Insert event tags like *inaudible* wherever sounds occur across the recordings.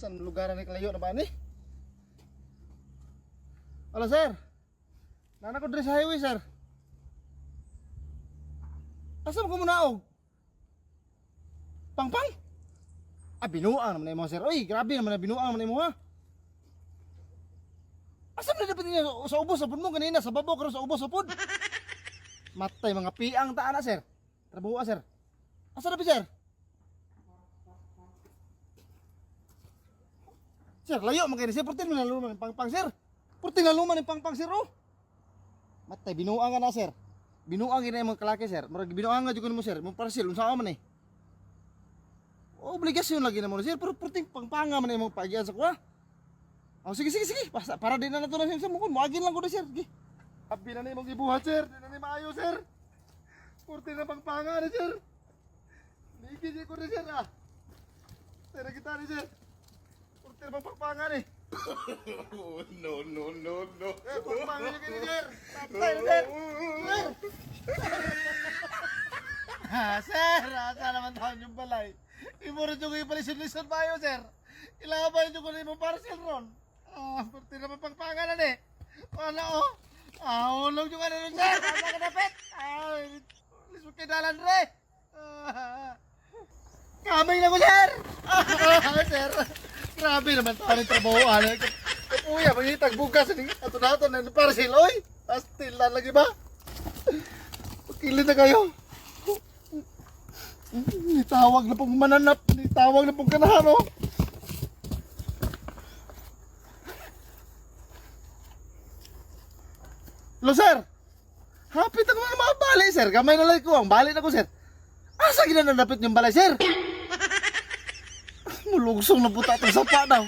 Saan lugar ni kalayo na ba ni? Halo sir. Nana ko diri sa highway sir. Asa mo ko munaog? Pangpang? Ah, binuang naman na mo sir. Oy, grabe naman na binuang naman na mo ha. Asa mo na dapat niya sa ubos sa pud mo kanina sa babo karon sa ubos sa pud. *laughs* Matay mga piang taan na sir. Trabaho ah, sir. Asa na ba sir? Sir, layo man kayo sir. Purtin mo na luman ng pangpang sir. Purtin na luman ng pangpang sir oh. Matay, binuang ka na sir. Binuang gina yung mga kalaki sir. Marag binuang nga jud mo sir. Mong parcel unsa ka man eh. Obligasyon lagi na mo sir. Pero purting pangpanga man yung mga pagian sa kuha. Oh, sige sige sige. Para, para din na nato na sir. Mukon moagin lang ko na sir. Sige. Abi na ni mong gibuhat sir. Di na ni maayo sir. Purting na pangpanga na sir. Nigid ko na sir ah. Sir, kita ni sir. Purting na pangpanga ni. Oh, *laughs* no, no, no, no. Eh, pangpanga ni kini sir. Tatay na sir. Sir. Ha, sir, asa naman taon yung balay. Imuro yung ipalisyon-lisyon tayo, sir. Ilabay yung kunin mo parcel ron. Ah, pati naman pangpangalan eh. Wala oh. Ah, ulog yung ano nun, sir. Asa ka napit? Ah, lisod kay dalan re. Ah, kamay na ko, sir. Ah, *laughs* sir. Grabe naman tayo ng trabaho. Ano, kapuya, magigitag bukas. Ato na ito, na parcel, oy. Astil na lagi ba? Pagkilid na kayo. Nitawag na pong mananap. Nitawag na pong kanahan, oh. Hello, sir. Hapit ako na mga balay, sir. Kamay na lang ko. Ang balay na ko, sir. Asa ginanadapit yung balay, sir? Mulugsong na puta itong sapa daw.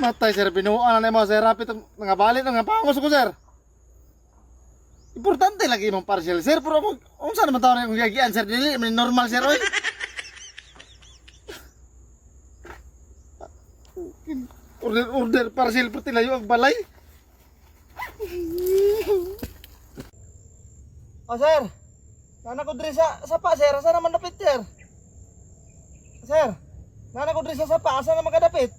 Matay, sir. Binuhaan na mo, sir. Hapit ang mga balay na nga pangos ko, sir. Importante lagi imong parcel, sir. Pero kung unsa naman tawag yung gagian, sir, dili man normal, sir, oy. Order, order, parcel, pati layo ang balay. Oh, sir. Nana ko diri sa sapa, sir. Asa naman dapit, sir? Sir. Nana ko diri sa sapa, asa naman kadapit?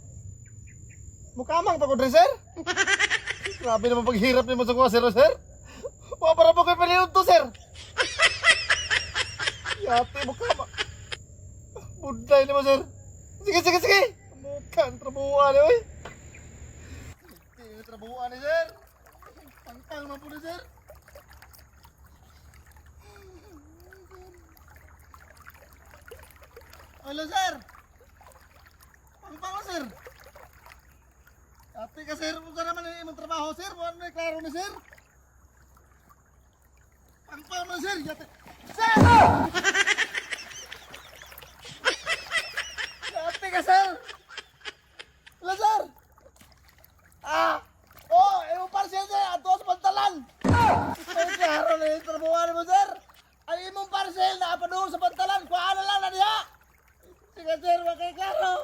Mukamang to ko sir. *laughs* Grabe naman paghirap ni mo sa kuha, sir, oh, sir. Mga para po kayo paliyon to, sir. Yate mo ka ba? Buday naman, sir. Sige, sige, sige. Mukhang trabuhan, eh. Sige, trabuhan, eh, sir. Pangpang naman po ni, sir. Hello, sir. Pangpang mo, sir. Ate ka, sir. Kung ka naman yung imong trabaho, sir. Buwan mo, klaro ni, sir. Ang paano sir? Yate. Sir! *laughs* Yate ka sir! Wala sir! Ah! Oh! Ewan pa siya sir! Ato sa pantalan! Ay, klaro na yung trabuhan mo sir! Ay imong parcel na apadoon sa pantalan! Kuhaan na lang na diha! Sige sir, na kayo klaro